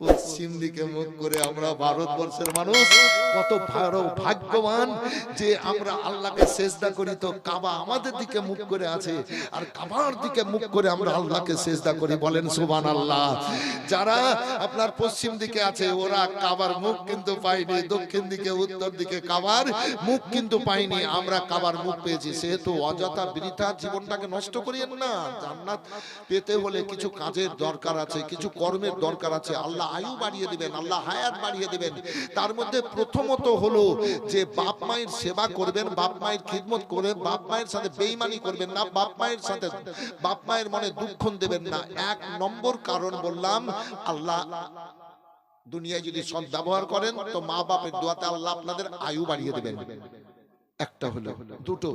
পশ্চিম দিকে মুখ করে আমরা ভারতবর্ষের মানুষ, কত ভাগ্যবান যে আমরা আল্লাহকে সেজদা করি তো কাবা আমাদের দিকে মুখ করে আছে, আর কাবার দিকে মুখ করে আমরা আল্লাহকে সেজদা করি। বলেন সুবান আল্লাহ যারা আপনার পশ্চিম দিকে আছে, ওরা কাবার মুখ কিন্তু পায়নি, দক্ষিণ দিকে, উত্তর দিকে কাবার মুখ কিন্তু পাইনি আমরা কাবার মুখ পেয়েছি। সেহেতু অযথা বৃথা জীবনটাকে নষ্ট করিয়েন না। জান্নাত পেতে হলে কিছু কাজের দরকার আছে, কিছু কর্মের দরকার আছে। আল্লাহ আয়ু বাড়িয়ে দিবেন আল্লাহ হায়াত বাড়িয়ে দিবেন। তার মধ্যে প্রথমত হলো যে বাপ মায়ের সেবা করবেন বাপ মায়ের খিদমত করবেন বাপ মায়ের সাথে বেইমানি করবেন না বাপ মায়ের সাথে বাপ মায়ের মনে দুঃখ দেবেন না। এক নম্বর কারণ বললাম আল্লাহ দুনিয়ায় যদি সৎ ব্যবহার করেন তো মা বাপের দোয়াতে আল্লাহ আপনাদের আয়ু বাড়িয়ে দেবেন। একটা হলো দুটো।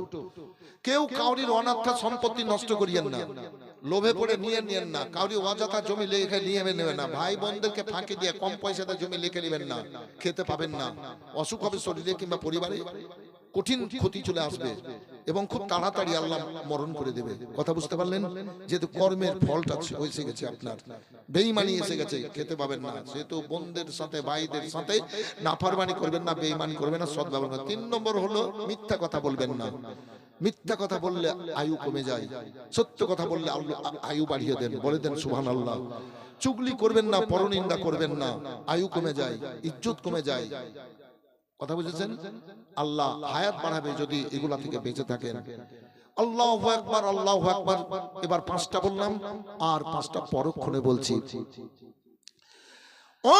কেউ কাউরির অনাথা সম্পত্তি নষ্ট করিয়েন না। লোভে পড়ে নিয়ে নিয়েন না। কাউরি অযথা জমি লিখে নিয়ে নেবেন না। ভাই বোনদেরকে ফাঁকি দিয়ে কম পয়সাতে জমি লিখে নেবেন না। খেতে পাবেন না। অসুখ হবে শরীরে কিংবা পরিবারে। কঠিন ক্ষতি চলে আসবে। এবং খুব তাড়াতাড়ি আল্লাহ মরণ করে দেবে। কথা বুঝতে পারলেন? যেহেতু কর্মের ফলটা এসে গেছে আপনার। বেইমানি এসে গেছে খেতে পাবেন না। সেহেতু বোনদের সাথে ভাইদের সাথে নাফারমানি করবেন না বেইমানি করবেন না সৎ ব্যবহার তিন নম্বর হলো মিথ্যা কথা বলবেন না। মিথ্যা কথা বললে আয়ু কমে যায়। সত্য কথা বললে আয়ু বাড়িয়ে দেন। বলে দেন সুবহান আল্লাহ চুগলি করবেন না পরনিন্দা করবেন না। আয়ু কমে যায় ইজ্জত কমে যায়। কথা বুঝেছেন? আল্লাহ হায়াত বাড়াবে যদি এগুলা থেকে বেঁচে থাকেন। আল্লাহ একবার আল্লাহ একবার এবার পাঁচটা বললাম আর পাঁচটা পরক্ষণে বলছি। ও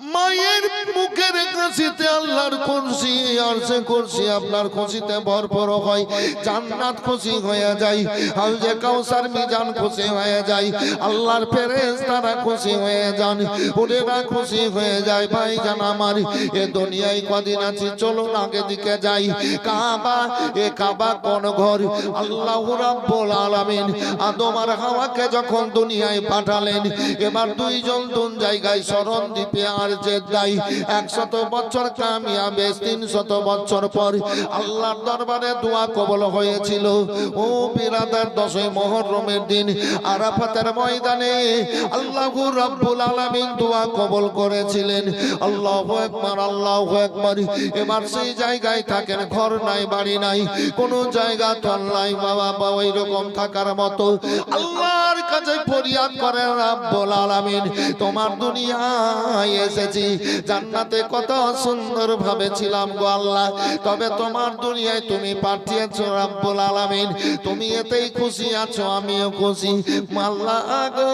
মায়ের মুখের কাশিতে আল্লাহর খুশি, আর সে খুশি আপনার খুশিতে ভরপুর হয়। জান্নাত খুশি হয়ে যায় হাউজে কাউসার মিজান খুশি হয়ে যায়, আল্লাহর ফেরেশ তারা খুশি হয়ে যান ওরেরা খুশি হয়ে যায়। ভাই জান আমার, এ দুনিয়ায় কদিন আছি, চলুন আগে দিকে যাই। কাবা, এ কাবা কোন ঘর? আল্লাহ রাব্বুল আলামিন আদম আর হাওয়াকে যখন দুনিয়ায় পাঠালেন, এবার দুইজন দুন জায়গায় শরণ দ্বীপে আর জেদ্দাই একশত বছর কামিয়াবে তিন শত বছর পর আল্লাহর দরবারে দোয়া কবল হয়েছিল। ও বিরাদার দশই মহরমের দিন আরাফাতের ময়দানে আল্লাহ রাব্বুল আলামিন দোয়া কবল করেছিলেন। আল্লাহু আকবার আল্লাহু আকবার। এবার সেই জায়গায় থাকেন, ঘর নাই, বাড়ি নাই। কোন জায়গা তো নাই, বাবা, বা ওই রকম থাকার মতো। আল্লাহর কাছে ফরিয়াদ করেন, রাব্বুল আলামিন, তোমার দুনিয়ায় এসেছি। জান্নাতে কত সুন্দর ভাবে ছিলাম গো আল্লাহ। তবে তোমার দুনিয়ায় তুমি পাঠিয়েছো রাব্বুল আলামিন। তুমি এতেই খুশি আছো, আমিও খুশি। মাল্লা গো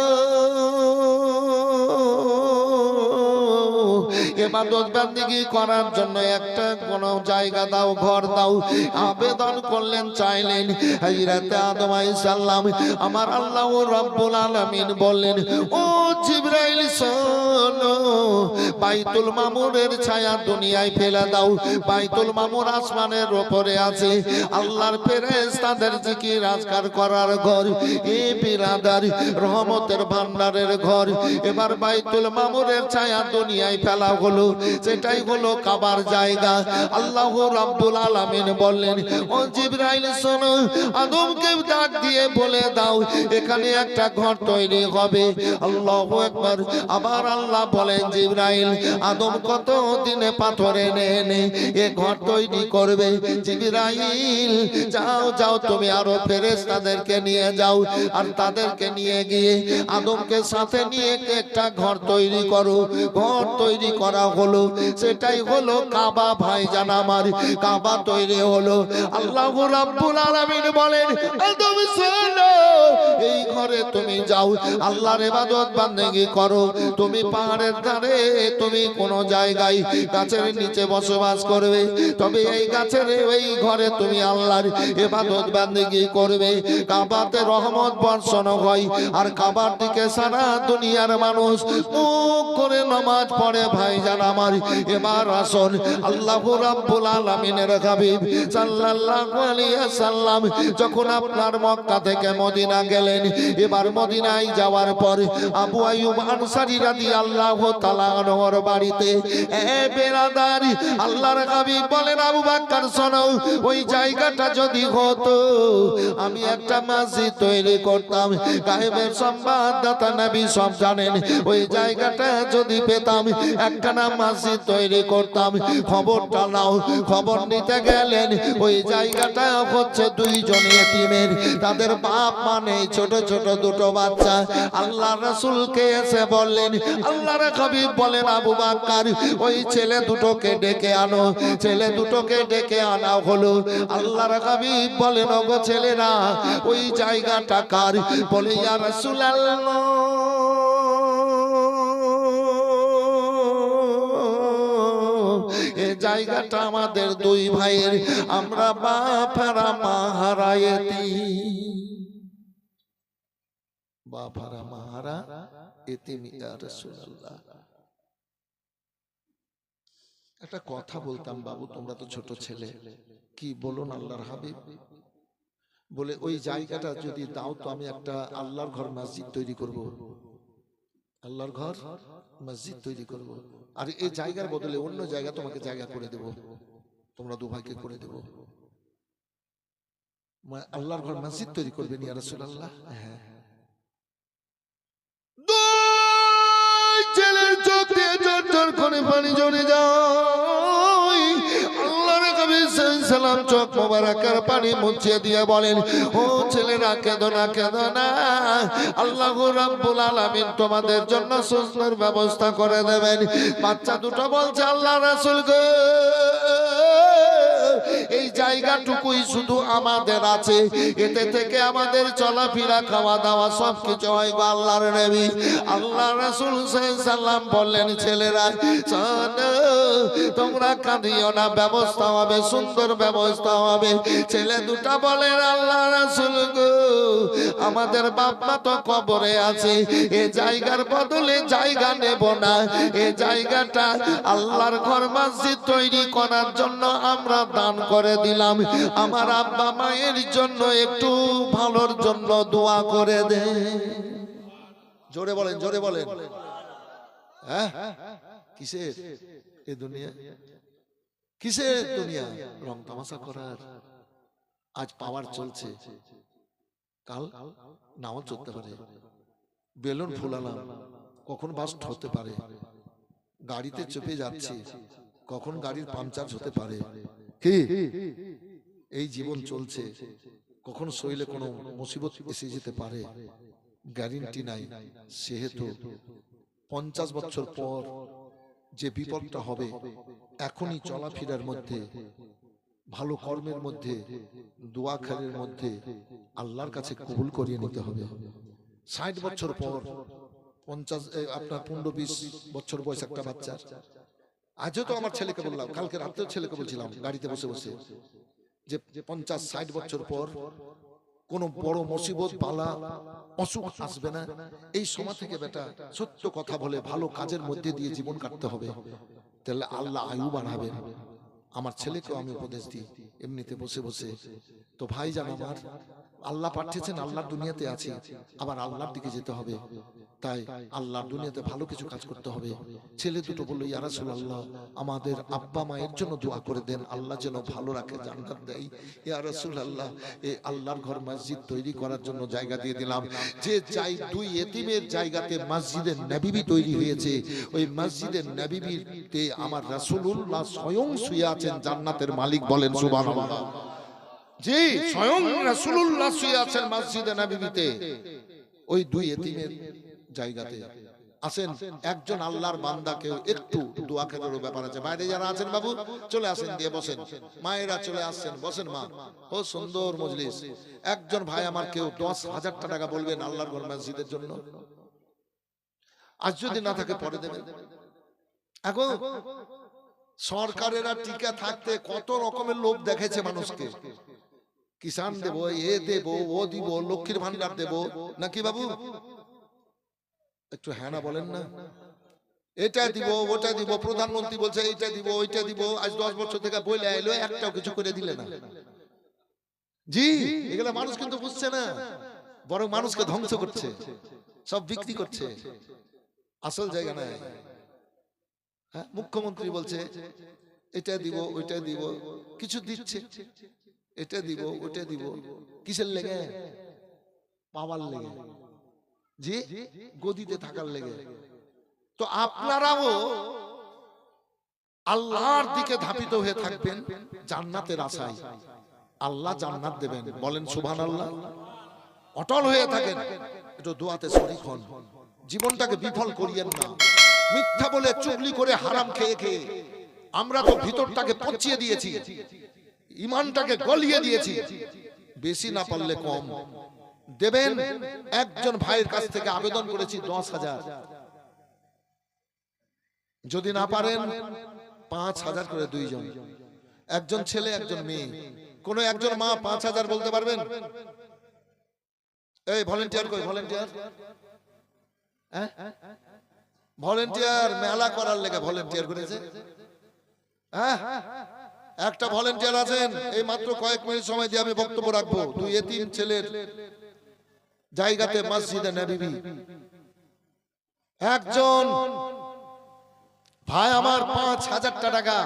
এবাদত বান্দিগি করার জন্য একটা কোন জায়গা দাও, ঘর দাও। আবেদন করলেন, চাইলেন হযরত আদম আলাইহিস সালাম, আমার আল্লাহ রাব্বুল আলামিন বললেন, ও জিবরাইল, শোনো, বাইতুল মামুরের ছায়া দুনিয়ায় ফেলে দাও। বাইতুল মামুর আসমানের উপরে আছে আল্লাহর ফেরেশতাদের জিকির, আজকার করার ঘর। এ বিরাদার রহমতের ভান্ডারের ঘর। এবার বাইতুল মামুরের ছায়া দুনিয়ায় ফেলা হলো সেটাই হলো কাবার জায়গা। আল্লাহ রাব্বুল আলামিন বললেন, ও জিবরাইল, শোনো, আদমকে ডাক দিয়ে বলে দাও, এখানে একটা ঘর তৈরি হবে। আল্লাহু আকবার। আবার আল্লাহ বলেন, জিবরাইল, আদম কত দিনে পাথর এনে এ ঘর তৈরি করবে? জিবরাইল, যাও যাও, তুমি আরও ফেরেশতাদেরকে নিয়ে যাও আর তাদেরকে নিয়ে গিয়ে আদমকে সাথে নিয়ে একটা ঘর তৈরি করো। ঘর তৈরি করা হলো। সেটাই হলো কাবা ভাই জান আমার। কাবা তৈরি হলো। আল্লাহ রাব্বুল আলামিন বলেন আদম এই ঘরে তুমি যাও। আল্লাহর ইবাদত বান্দেগি করো। তুমি পাহাড়ের ধারে, তুমি কোন জায়গায় গাছের নিচে বসবাস করবে। তবে এই গাছের, এই ঘরে তুমি আল্লাহর ইবাদত বান্দেগি করবে। কাবাতে রহমত বর্ষণ হয়। আর কাবার দিকে সারা দুনিয়ার মানুষ মুখ করে নামাজ পড়ে ভাই, জান আমার, এবার আল্লাহ রাব্বুল আলামিনের হাবিব সাল্লাল্লাহু আলাইহি যখন আপনার মক্কা থেকে মদিনা গেলেন, এবার মদিনায় যাওয়ার পর আবু আইয়ুব রাদিয়াল্লাহু তাআলা আনহর বাড়িতে, এ বেরাদার, আল্লাহর হাবিব বলেন, আবু বকর শোনো, ওই জায়গাটা যদি হতো, আমি একটা মসজিদ তৈরি করতাম। গায়েবের সংবাদদাতা নবী সব জানেন, ওই জায়গাটা যদি পেতাম একটা না মসজিদ তৈরি করতাম। খবরটা নাও, খবর নিতে গেলেন। ওই জায়গাটা হচ্ছে দুইজন এতিমের। তাদের বাপ মানে ছোট ছোট দুটো বাচ্চা। আল্লাহ রাসূলকে এসে বললেন, আল্লাহর হাবিব বলেন, আবু বাক্কার, ওই ছেলে দুটোকে ডেকে আনো। ছেলে দুটোকে ডেকে আনা হলো। আল্লাহর হাবিব বলেন, ওগো ছেলেরা, ওই জায়গাটা কার? বলে, ইয়া রাসূলুল্লাহ। জায়গাটা আমাদের দুই ভাইয়ের। আমরা বাপারা বাপারা মাহারা এতিম ইয়া রাসূলুল্লাহ। একটা কথা বলতাম, বাবু, তোমরা তো ছোট ছেলে। কি বলুন আল্লাহর হাবিব? বলে, ওই জায়গাটা যদি দাও তো আমি একটা আল্লাহর ঘর, মসজিদ তৈরি করব। আল্লাহর ঘর, মসজিদ তৈরি করব। আর এই জায়গার বদলে অন্য জায়গা তোমাকে জায়গা করে দেব। তোমরা দুভাগ্যে করে দেব। আল্লাহর ঘর মসজিদ তৈরি করবেন ইয়া রাসূলুল্লাহ। হ্যাঁ ছেলের চোখ দিয়ে জোর জোর করে পানি জড়ে যায় দিয়ে বলেন, ও আল্লাহ তোমাদের জন্য সুস্থের ব্যবস্থা করে দেবেন। বাচ্চা দুটো বলছে, আল্লাহ রাসূল গো এই জায়গাটুকুই শুধু আমাদের আছে। এতে থেকে আমাদের চলাফেরা খাওয়া দাওয়া সব কিছু হয় গো আল্লাহর নবী। আল্লাহ রাসূল সাল্লাম বললেন, ছেলেরা তোমরা কাঁদিও না, ব্যবস্থা হবে, সুন্দর ব্যবস্থা হবে। ছেলে দুটা বলেন আল্লাহ রাসূল গো, আমাদের বাপ মা তো কবরে আছে। এ জায়গার বদলে জায়গা নেব না। এ জায়গাটা আল্লাহর ঘর মসজিদ তৈরি করার জন্য আমরা দান করে। দিলাম। আমার আব্বা মায়ের জন্য একটু ভালোর জন্য দোয়া করে দে। জোরে বলেন জোরে বলেন। হ্যাঁ? কিসের? এ দুনিয়া। কিসের দুনিয়া? রং তামাশা করার। আজ পাওয়ার চলছে। কাল নাও চলতে পারে। বেলুন ফুলালাম। কখন বাস হতে পারে? গাড়িতে চেপে যাচ্ছে। কখন গাড়ির পাংচার হতে পারে? কি? এই জীবন চলছে। কখন শরীরে কোনো মুসিবত এসে যেতে পারে। গ্যারেন্টি নাই। সেহেতু পঞ্চাশ বছর পর যে বিপদটা হবে, এখনই চলাফেরার মধ্যে, ভালো কর্মের মধ্যে দোয়া খেলের মধ্যে আল্লাহর কাছে কবুল করিয়ে নিতে হবে। ষাট বছর পর, পঞ্চাশ আপনার পনেরো বিশ বছর বয়স একটা বাচ্চা আজও তো আমার ছেলেকে বললাম কালকে রাতেও ছেলেকে বলছিলাম গাড়িতে বসে বসে। যে যে পঞ্চাশ ষাট বছর পর কোনো বড় মুসিবত পালা অসুখ আসবে না। এই সময় থেকে বেটা সত্য কথা বলে ভালো কাজের মধ্যে দিয়ে জীবন কাটতে হবে। তাহলে আল্লাহ আয়ু বাড়াবেন। আমার ছেলেকেও আমি উপদেশ দিই। এমনিতে বসে বসে তো ভাই জান আমার আল্লাহ পাঠিয়েছেন আল্লাহর দুনিয়াতে আছি। আবার আল্লাহর দিকে যেতে হবে। তাই আল্লাহর দুনিয়াতে ভালো কিছু কাজ করতে হবে। ছেলে দুটো বলল ইয়া রাসূলুল্লাহ আমাদের আব্বা মায়ের জন্য দোয়া করে দেন আল্লাহ যেন ভালো রাখে জান্নাত দেয়। ইয়া রাসূলুল্লাহ এই আল্লাহর ঘর মসজিদ তৈরি করার জন্য জায়গা দিয়ে দিলাম। যে যাই দুই এতিমের জায়গাতে মসজিদের নবীবি তৈরি হয়েছে ওই মসজিদের নবীবিতে আমার রাসূলুল্লাহ স্বয়ং শুয়ে আছেন জান্নাতের মালিক বলেন সুবহানাল্লাহ জি স্বয়ং রাসূলুল্লাহ শুয়ে আছেন মসজিদে নবীতে। ওই দুই এতিমের জায়গাতে। আসেন একজন আল্লাহর বান্দাকে একটু দোয়া খেলারও ব্যাপার আছে। বাইরে যারা আছেন বাবু চলে আসেন দিয়ে বসেন। মায়েরা চলে আসছেন বসেন মা। ও সুন্দর মজলিস। একজন ভাই আমার কেউ দশ হাজার টাকা বলবেন আল্লাহর ঘর মসজিদের জন্য? আজ যদি না থাকে পরে দেবেন। এখন সরকারেরা টিকা থাকতে কত রকমের লোভ দেখেছে মানুষকে। কিষান দেব এ দেব ও দিব লক্ষ্মীর ভান্ডার দেব। নাকি বাবু? একটু হ্যাঁ না। বলেন না। এটা দিব ওটা দিব প্রধানমন্ত্রী বলছে এইটা দিব ওইটা দিব আজ দশ বছর থেকে বইলে এলো একটাও কিছু করে দিলে না। জি এগুলা মানুষ কিন্তু বুঝছে না। বরং মানুষকে ধ্বংস করছে। সব বিক্রি করছে। আসল জায়গা নাই। হ্যাঁ মুখ্যমন্ত্রী বলছে এটা দিব ওইটা দিব কিছু দিচ্ছে। এটা দিব ওটা দিব। কিসের লেগে? পাওয়ার লেগে। যে গদিতে থাকার লেগে। তো আপনারাও আল্লাহর দিকে ধাপিত হয়ে থাকবেন জান্নাতের আশায়। আল্লাহ জান্নাত দেবেন। বলেন সুভান আল্লাহ অটল হয়ে থাকেন। একটু দোয়াতে শরীক হন। জীবনটাকে বিফল করিয়েন না। মিথ্যা বলে চুগলি করে হারাম খেয়ে খেয়ে আমরা তো ভিতরটাকে পচিয়ে দিয়েছি। ইমানটাকে গলিয়ে দিয়েছি। বেশি না পারলে কম। দেবেন একজন ভাইয়ের কাছ থেকে আবেদন করেছি দশ হাজার। যদি না পারেন পাঁচ হাজার করে দুইজন। একজন ছেলে একজন মেয়ে। কোন একজন মা পাঁচ হাজার বলতে পারবেন? এই ভলেন্টিয়ার কই ভলেন্টিয়ার ভলেন্টিয়ার মেলা করার লেগে ভলেন্টিয়ার করেছে। হ্যাঁ? একটা ভলেন্টিয়ার আছেন, এই মাত্র কয়েক মিনিট সময় দিয়ে আমি বক্তব্য রাখব। দুই এতিম ছেলের জায়গাতে মসজিদে নবী একজন, ভাই আমার পাঁচ হাজারটা টাকা।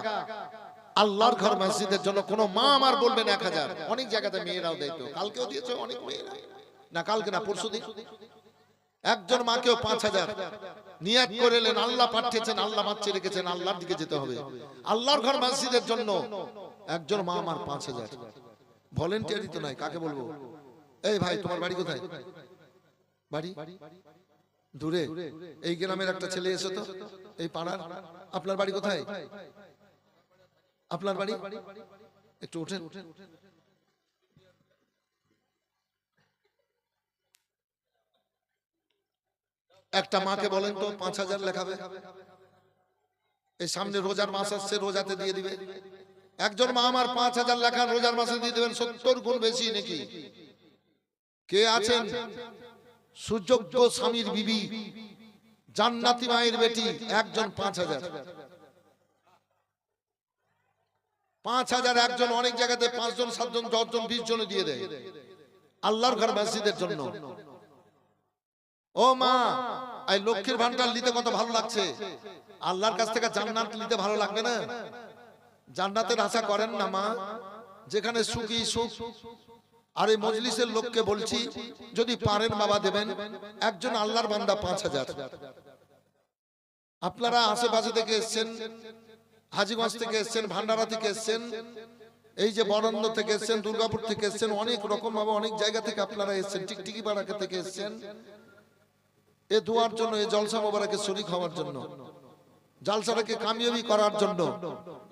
আল্লাহর ঘর মসজিদের জন্য কোন মা আমার বলবেন এক হাজার। অনেক জায়গাতে মেয়েরাও দেয় তো কালকেও দিয়েছে, অনেক মেয়েরা। না, কালকে না, পরশু দিন। একজন মাকেও পাঁচ হাজার নিয়াত করে এলেন আল্লাহ পাঠিয়েছেন আল্লাহ বাচ্চা রেখেছেন আল্লাহর দিকে যেতে হবে আল্লাহর ঘর মসজিদের জন্য একজন মা আমার পাঁচ হাজার ভলেন্টিয়ারই তো নাই কাকে বলব এই ভাই তোমার বাড়ি কোথায় বাড়ি দূরে এই গ্রামের একটা ছেলে এসে তো এই পাড়ার আপনার বাড়ি কোথায় আপনার বাড়ি একটু ওঠেন একটা মাকে বলেন তো পাঁচ হাজার লেখাবে। এই সামনে রোজার মাস আসছে রোজাতে দিয়ে দিবে। একজন মা আমার পাঁচ হাজার লেখান রোজার মাসে দিয়ে দেবেন সত্তর গুণ বেশি নাকি? কে আছেন? সুযোগ্য স্বামীর বিবি জান্নাতি মায়ের বেটি একজন পাঁচ হাজার। পাঁচ হাজার একজন অনেক জায়গাতে পাঁচজন সাতজন দশজন বিশ জন দিয়ে দেয়। আল্লাহর ঘর মসজিদের জন্য। ও মা এই লক্ষ্মীর ভান্ডার নিতে কত ভালো লাগছে? আল্লাহর কাছ থেকে জান্নাত নিতে ভালো লাগবে না? জান্নাতের আশা করেন না মা যেখানে সুখী সুখ আর এই মজলিসের লোককে বলছি যদি পারেন বাবা দেবেন একজন আল্লাহর বান্দা পাঁচ হাজার আপনারা আশেপাশে থেকে এসছেন হাজিগঞ্জ থেকে এসছেন ভান্ডারা থেকে এসছেন এই যে বরন্দ থেকে এসছেন দুর্গাপুর থেকে এসছেন অনেক রকম ভাবে অনেক জায়গা থেকে আপনারা এসছেন টিকটিকি পাড়া থেকে এসছেন এ ধোয়ার জন্য এই জলসা মোবারকে শরিক হওয়ার জন্য, জালসাটাকে কামিয়াবি করার জন্য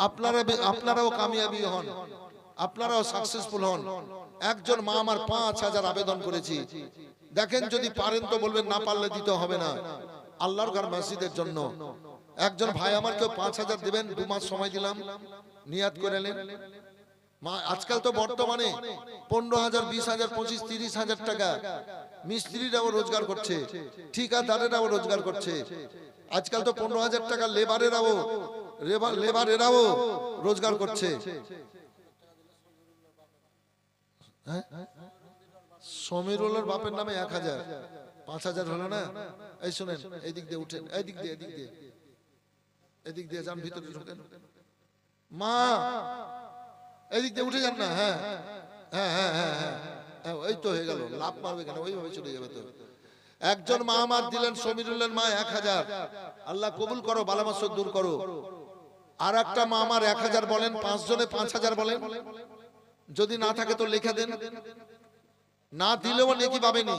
আপনারা আপনারাও কামিয়াবি হন, আপনারাও সাকসেসফুল হন। একজন মা আমার পাঁচ হাজার আবেদন করেছি। দেখেন যদি পারেন তো বলবেন, না পারলে দিতে হবে না। আল্লাহর ঘর মসজিদের জন্য। একজন ভাই আমার কেউ পাঁচ হাজার দেবেন, দু মাস সময় দিলাম, নিয়াত করে নেন আজকাল তো বর্তমানে পনেরো হাজার, বিশ হাজার, পঁচিশ, তিরিশ হাজার টাকা। মিস্ত্রিরাও রোজগার করছে, ঠিকাদারেরাও রোজগার করছে। আজকাল তো পনেরো হাজার টাকা লেবারেরাও লেবারেরাও রোজগার করছে। হ্যাঁ? সমীরুল্লার বাপের নামে এক হাজার। পাঁচ হাজার হলো না? এই শুনেন, এই দিক দিয়ে উঠেন, এই দিক দিয়ে এদিক দিয়ে। এদিক দিয়ে যান, ভিতরে ঢোকেন। মা এদিক দিয়ে উঠে যান না? হ্যাঁ। হ্যাঁ হ্যাঁ হ্যাঁ হ্যাঁ। হ্যাঁ ওই তো হয়ে গেল লাভ মারবে কেন? ওইভাবে চলে যাবে তো। একজন মা আমার দিলেন সমীরুল্লের মা এক হাজার। আল্লাহ কবুল করো বালামাস দূর করো। আর একটা মা আমার এক হাজার বলেন পাঁচ জনে পাঁচ হাজার বলেন। যদি না থাকে তো লিখে দেন। না দিলেও নেকি পাবেনি।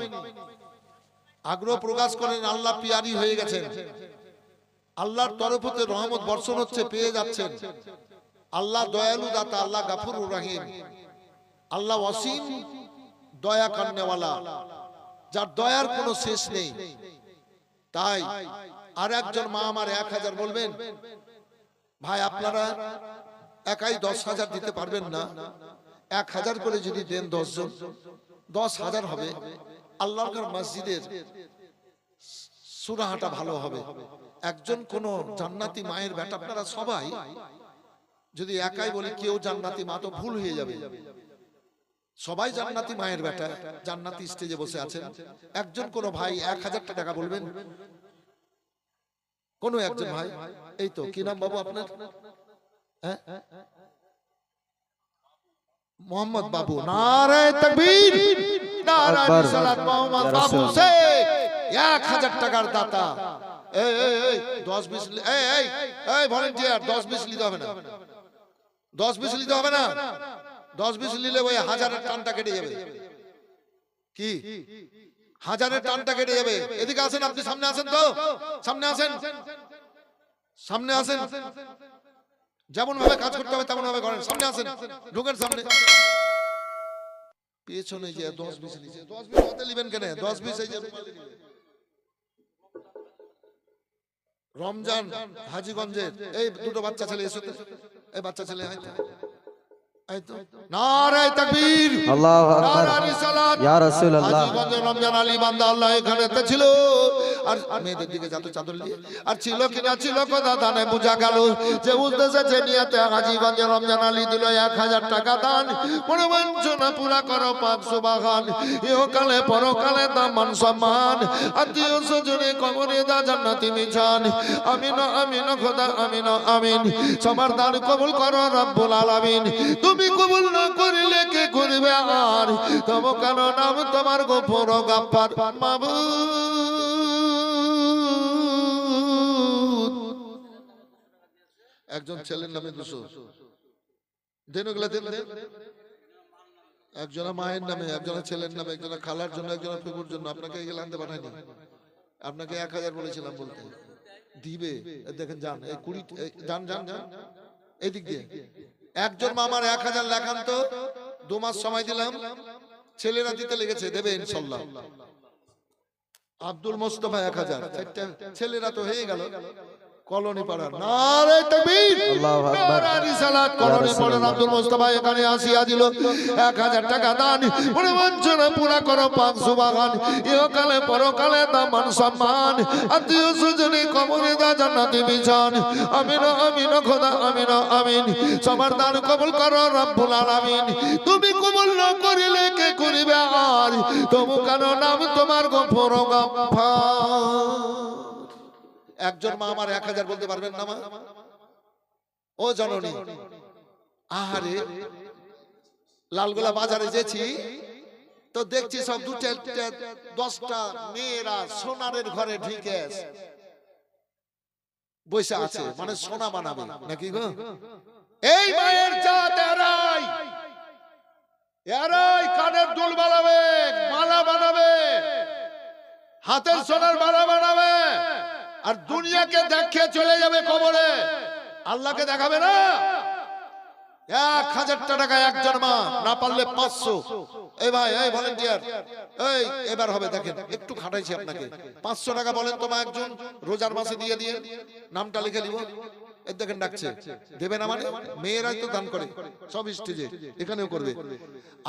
আগ্রহ প্রকাশ করেন আল্লাহ পিয়ারি হয়ে গেছেন। আল্লাহর তরফ হতে রহমত বর্ষণ হচ্ছে পেয়ে যাচ্ছেন। আল্লাহ দয়ালু দাতা আল্লাহ গাফুর রাহিম। আল্লাহ অসীম দয়া কান্নেওয়ালা, যার দয়ার কোনো শেষ নেই। তাই আর একজন মা আমার এক হাজার বলবেন, ভাই, আপনারা একাই দশ হাজার দিতে পারবেন না। এক হাজার করে যদি দেন দশজন, দশ হাজার হবে। আল্লাহর মসজিদের সুরাহাটা ভালো হবে। একজন কোন জান্নাতি মায়ের বেটা আপনারা সবাই যদি একাই বলি কেউ জান্নাতি মা, তো ভুল হয়ে যাবে। সবাই জান্নাতি মায়ের বেটা জান্নাতি স্টেজে বসে আছেন। একজন কোন ভাই এক হাজার টাকা বলবেন? কোন একজন ভাই? এই তো কি নাম বাবু আপনার? হ্যাঁ? মোহাম্মদ বাবু। নারে তকবীর। নারে আকবার। রিসালাত মোহাম্মদ বাবু। সে এক হাজার টাকার দাতা। এই এই এই দশ বিশ লি- এই এই এই ভলেন্টিয়ার দশ বিশ নিতে হবে না। দশ বিশ নিতে হবে না? দশ বিশ নিলে ওই হাজারের টানটা কেটে যাবে। কি? হাজারের টানটা কেটে যাবে। এদিকে আসেন, আপনি সামনে আসেন তো। সামনে আসেন। সামনে আসেন। যেমন ভাবে কাজ করতে হবে তেমন ভাবে করেন। সামনে আসেন। ঢুকেন সামনে। পেছনে যে দশ বিশ নিচে দশ বিশ হাতে নিবেন কেন? দশ বিশ এই যে রমজান, হাজিগঞ্জের, এই দুটো বাচ্চা ছেলে এসে এই বাচ্চা ছেলে। আয় তো। নারায়ে তাকবীর। আল্লাহু আকবার। ইয়া রাসূলুল্লাহ। রমজান আলী বান্দা আল্লাহ এখানে ছিল। আর মেয়েদের দিকে যত চাদর নিয়ে আর ছিল কিনা ছিল কথা দানে বোঝা গেল যে উদ্দেশ্যে যে নিয়েতে হাজীগঞ্জে রমজান আলী দিল এক হাজার টাকা দান। মনোবাঞ্ছনা পুরা করো পাক সুবাহান। ইহকালে পরকালে দাম মান সম্মান। আত্মীয় স্বজনে কবরে দা জান্নাতি মিছান আমিন আমিন, খোদা, আমিন আমিন। সবার দান কবুল করো রব্বুল আলামিন। তুমি কবুল না করিলে কে করবে আর? তব কেন নাম তোমার গোপর গাপ্পার মাবুদ। একজন ছেলের নামে দুশো দেন ওগুলা দেন দেন। একজনা মায়ের নামে একজনা ছেলের নামে একজনা খালার জন্য একজনা পেপুর জন্য। আপনাকে এগুলো আনতে পাঠায়নি আপনাকে এক হাজার বলেছিলাম বলতে। দিবে। দেখেন যান এই কুড়ি এই যান যান যান এদিক দিয়ে। একজন মামার এক হাজার লেখান তো দু মাস সময় দিলাম। ছেলেরা দিতে লেগেছে দেবে ইনশাল্লাহ। আব্দুল মোস্তফা এক হাজার। ছেলেরা তো হয়ে গেল। কলোনি পাড়ার নারে তাকবীর। আল্লাহু আকবার। নারে রিসালাত কলোনি পাড়ার আব্দুল মোস্তফা এখানে আসিয়া দিল। এক হাজার টাকা দান। মনে বঞ্চনা পুরা করো পাক সুবাগান ইহকালে পরকালে দামান সম্মান। আত্মীয় সুজনে কবরে দা জান্নাতি বিছান। আমিন আমিন খোদা আমিন আমিন। সবার দান কবুল করো রব্বুল আলামিন। তুমি কবুল না করিলে কে করিবে আর? তবু কেন নাম তোমার গফর গাফফার একজন মা আমার এক হাজার বলতে পারবেন না মা? ও জননী, আহারে, লালগোলা বাজারে যেছি, তো দেখছি সব দু চারটে দশটা মেয়েরা সোনারের ঘরে ঢুকে। বসে আছে মানে সোনা বানাবে, নাকি গো? এই মায়ের জাত এরাই এরাই কানের দুল বানাবে, মালা বানাবে, হাতের সোনার মালা বানাবে। আর দুনিয়াকে দেখে চলে যাবে কবরে। আল্লাহকে দেখাবে না। এক হাজার টাকা একজন মা না পারলে পাঁচশো। এই ভাই, এই ভলেন্টিয়ার এই, এবার হবে, দেখেন, একটু খাটাইছি আপনাকে। পাঁচশো টাকা বলেন তো মা একজন, রোজার মাসে দিয়ে দিয়ে। নামটা লিখে দিব। এই দেখেন ডাকছে। দেবে না মানে? মেয়েরাই তো দান করে। সব স্টেজে। এখানেও করবে।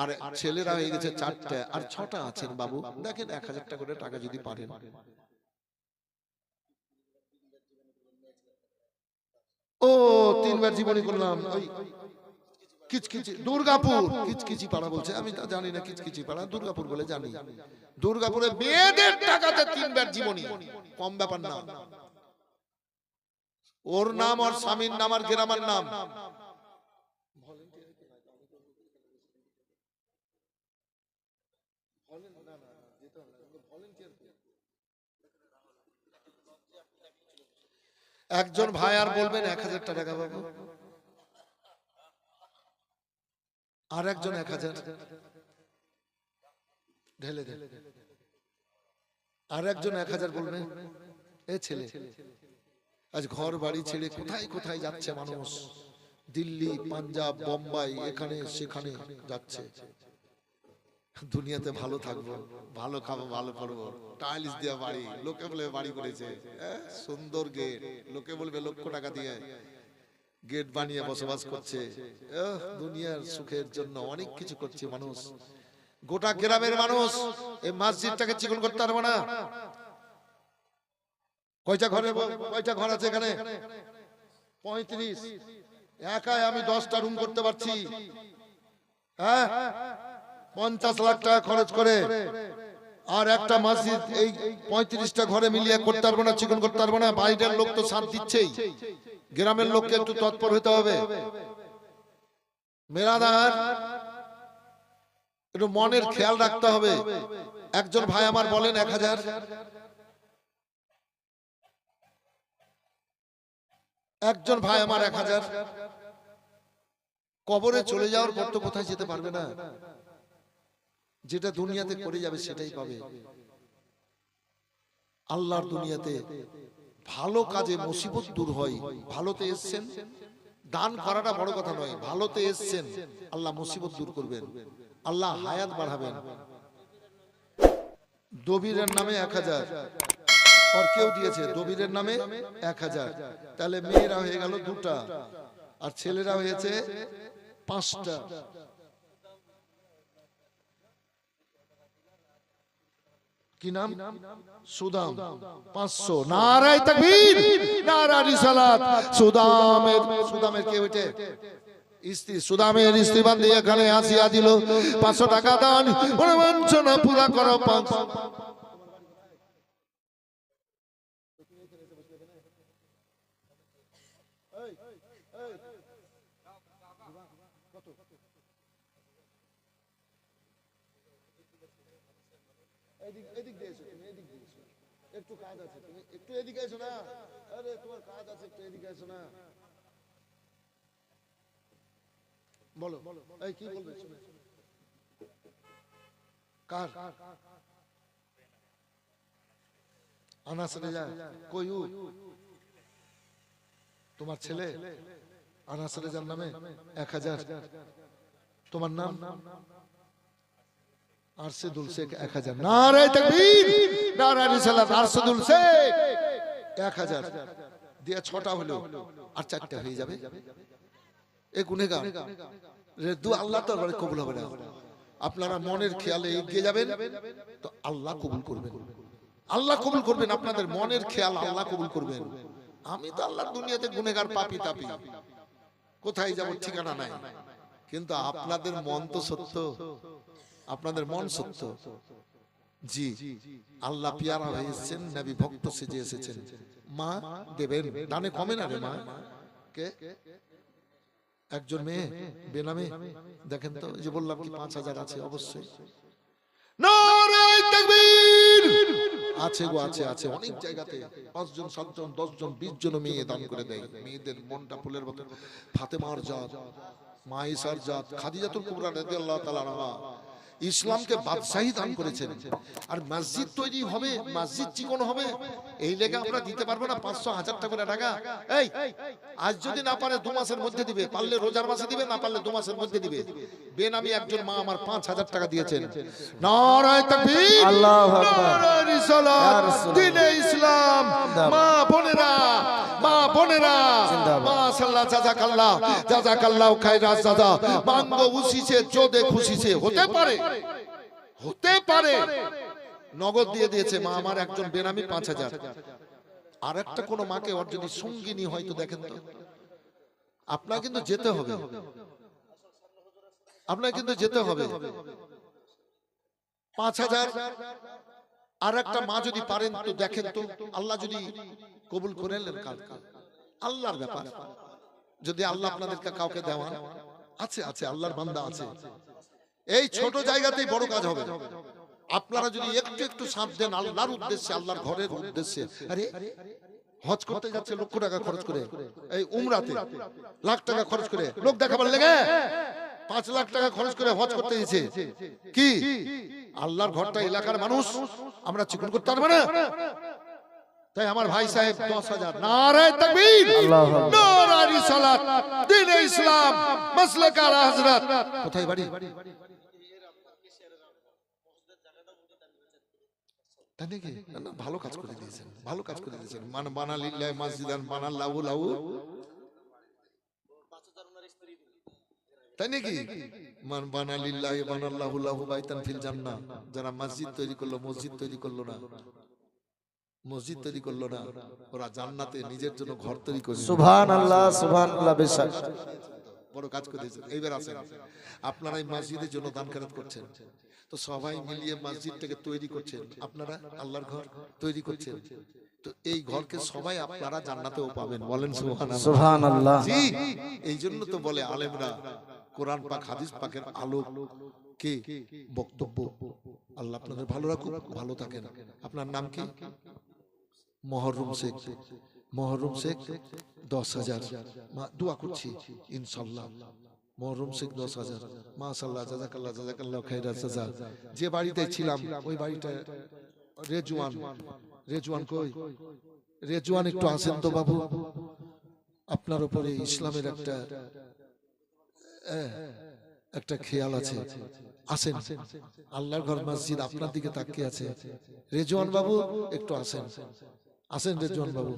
আর ছেলেরা হয়ে গেছে চারটে। আর ছটা আছেন বাবু। দেখেন এক হাজার টাকা করে টাকা যদি পারেন। ও, তিনবার জীবনী করলাম। ওই কিচকিচি, দুর্গাপুর। কিচকিচি পাড়া বলছে, আমি তা জানি না, কিচকিচি পাড়া। দুর্গাপুর বলে জানি। দুর্গাপুরে মেয়েদের টাকাতে তিনবার জীবনী। কম ব্যাপার না। ওর নাম ওর স্বামীর নাম আর গ্রামের নাম। একজন ভাই আর বলবেন এক হাজার টাকা পাবো আর একজন এক হাজার। ঢেলে ঢেলে আর একজন এক হাজার বলবে এ ছেলে আজ ঘর বাড়ি ছেড়ে কোথায় কোথায় যাচ্ছে মানুষ? দিল্লি পাঞ্জাব বোম্বাই এখানে সেখানে যাচ্ছে। দুনিয়াতে ভালো থাকব ভালো খাব ভালো পড়ব। টাইলস দিয়ে বাড়ি লোকে বলে বাড়ি করেছে। আহ, সুন্দর গেট লোকে বলবে লক্ষ টাকা দিয়ে। গেট বানিয়ে বসবাস করছে। দুনিয়ার সুখের জন্য অনেক কিছু করছে মানুষ। গোটা গ্রামের মানুষ এই মসজিদটাকে চিকন করতে পারব না। কয়টা ঘরে কয়টা ঘর আছে এখানে? পঁয়ত্রিশ। একাই আমি দশটা রুম করতে পারছি। হ্যাঁ। পঞ্চাশ লাখ টাকা খরচ করে। আর একটা মসজিদ, এই পঁয়ত্রিশটা ঘরে মিলিয়ে করতে পারব না, চিকন করতে পারব না বাইরের লোক তো সাথ দিচ্ছেই। গ্রামের লোককে একটু তৎপর হতে হবে। মেরাদার একটু মনের খেয়াল রাখতে হবে। একজন ভাই আমার বলেন এক হাজার। একজন ভাই আমার এক হাজার। কবরে চলে যাওয়ার পর তো কোথায় যেতে পারবে না? যেটা দুনিয়াতে করে যাবে সেটাই পাবে। আল্লাহর দুনিয়াতে ভালো কাজে মুসিবত দূর হয়। ভালোতে এসছেন। দান করাটা বড় কথা নয়। ভালোতে এসছেন। আল্লাহ মুসিবত দূর করবেন। আল্লাহ হায়াত বাড়াবেন। দবিরের নামে এক হাজার। আর কেউ দিয়েছে দবিরের নামে এক হাজার। তাহলে মেয়েরা হয়ে গেল দুটা। আর ছেলেরা হয়েছে পাঁচটা। কি নাম? সুদাম পাঁচশো। নারায় তাকবীর নারা রিসালাত। সুদামের সুদামের কে স্ত্রী। সুদামের স্ত্রী বান্ধি এখানে আসিয়া দিল। পাঁচশো টাকা দান। ওরে বঞ্চনা পুরা করো পাঁচ এদিক এদিক দিয়ে এসো তুমি এদিক দিয়ে এসো একটু কাজ আছে তুমি একটু এদিকে এসো না আরে তোমার কাজ আছে একটু এদিকে এসো না বলো এই কি বলবে? কার? আনাস রেজা। কই তোমার ছেলে? আনাস রেজার নামে এক হাজার। তোমার নাম? আরশেদুল শেখ এক হাজার। নারায় তাকবীর। নারায় রিসালাত আরশেদুল শেখ এক হাজার। দিয়ে ছটা হলো আর চারটা হয়ে যাবে। এ গুনেগার দু আল্লাহ দরবারে কবুল হবে না। আপনারা মনের খেয়ালে এগিয়ে যাবেন, তো আল্লাহ কবুল করবেন। আল্লাহ কবুল করবেন, আপনাদের মনের খেয়াল আল্লাহ কবুল করবেন। আমি তো আল্লাহর দুনিয়াতে গুনেগার পাপি তাপি। কোথায় যাব ঠিকানা নাই। কিন্তু আপনাদের মন তো সত্য। আপনাদের মন সত্য। জি, আল্লাহ পিয়ারা হয়ে এসেছেন নবী ভক্ত সেজে এসেছেন। মা দেবেন দানে কমে না রে মা? কে? একজন মেয়ে, বেনামে। দেখেন তো যে বললাম কি পাঁচ হাজার আছে, অবশ্যই। আছে গো, আছে আছে। অনেক জায়গাতে পাঁচজন, সাতজন, দশজন, বিশ জন মেয়ে দান করে দেয়। মেয়েদের মনটা ফুলের মতো। ফাতেমার জাত মাইসার জাত, খাদিজাতুল কুবরা রাদিয়াল্লাহু তাআলা ইসলামকে বাদশাহী দান করেছেন। আর মসজিদ তৈরি হবে মসজিদ চিকন হবে। এই লেগে আমরা দিতে পারব না পাঁচশো হাজার টাকা করে টাকা। এই আজ যদি না পারে দু মাসের মধ্যে দিবে পারলে রোজার মাসে দিবে না পারলে দু মাসের মধ্যে দিবে। বেনামি একজন মা আমার পাঁচ হাজার টাকা দিয়েছেন। নারায় তাকবীর আল্লাহু আকবার। নারায় রিসালাত রাসূলুল্লাহ। দিনে ইসলাম। মা বোনেরা মা বোনেরা। জিন্দাবাদ। মাশাআল্লাহ জাযাকাল্লাহ জাযাকাল্লাহ খায়রাত জাযা। মাঙ্গ উসিছে চোদে খুশিছে হতে পারে। হতে পারে। নগদ দিয়ে দিয়েছে মা, আমার একজন বেনামি পাঁচ হাজার। আর একটা কোন মাকে ওর যদি সঙ্গিনী হয়তো দেখেন তো। আপনার কিন্তু যেতে হবে। আপনার কিন্তু যেতে হবে। পাঁচ হাজার। আর একটা মা যদি পারেন তো দেখেন তো, আল্লাহ যদি কবুল করে নেন কাল। কাল আল্লাহর ব্যাপার। যদি আল্লাহ আপনাদেরকে কাউকে দেওয়া আছে আছে, আল্লাহর বান্দা আছে। এই ছোট জায়গাতেই বড় কাজ হবে। আপনারা যদি একটু একটু সাথ দেন আল্লাহর উদ্দেশ্যে আল্লাহর ঘরের উদ্দেশ্যে। আরে হজ করতে যাচ্ছে লক্ষ টাকা খরচ করে। এই উমরাতে লাখ টাকা খরচ করে। লোক দেখাবার লেগে পাঁচ লাখ টাকা খরচ করে হজ করতে গেছে কি? আল্লাহর ঘরটা এলাকার মানুষ? আমরা চিকন করতে পারব না? তাই আমার ভাই সাহেব দশ হাজার। নারায় তাকবীর। আল্লাহু আকবার। নারায় রিসালাত। দ্বীনে ইসলাম। মাসলাক আলা হযরত। কোথায় বাড়ি? তাই নাকি? না, ভালো কাজ করে দিয়েছেন ভালো কাজ করে দিয়েছেন। মান বানালিল্লাহ মসজিদান বানাল্লাহু লাহু তাই নাকি? মান বানালিল্লাহ বানাল্লাহু লাহু বাইতান ফিল জান্নাহ। যারা মসজিদ তৈরি করল মসজিদ তৈরি করল না। মসজিদ তৈরি করল না। ওরা জান্নাতে নিজের জন্য ঘর তৈরি করে নিল। সুবহান আল্লাহ বেশাক বড় কাজ করেছেন এইবার আসেন। আপনারা এই মসজিদের জন্য দান খেরাত করছেন। তো সবাই মিলিয়ে মসজিদটাকে তৈরি করছেন। আপনারা আল্লাহর ঘর তৈরি করছেন। তো এই ঘরকে সবাই আপনারা জান্নাতেও পাবেন। বলেন সুবহানাল্লাহ। জি। এই জন্য তো বলে আলেমরা কোরআন পাক হাদিস পাকের আলোক কে? বক্তব্য? আল্লাহ আপনাদের ভালো রাখুক ভালো থাকেন। আপনার নাম কি? মহরুম শেখ। মহরুম শেখ দশ হাজার। মা দোয়া করছি ইনশাল্লাহ। মহরুম শেখ দশ হাজার। মাশাল্লাহ জাজাকাল্লাহ জাজাকাল্লাহ খাইরা জাজা যে বাড়িতে ছিলাম ওই বাড়িটা রেজওয়ান। রেজওয়ান। কই? রেজওয়ান একটু আসেন তো বাবু। আপনার উপরে ইসলামের একটা একটা খেয়াল আছে। আসেন। আল্লাহর ঘর মসজিদ আপনার দিকে তাকিয়ে আছে। রেজওয়ান বাবু একটু আসেন। আসেন। রেজওয়ান বাবু।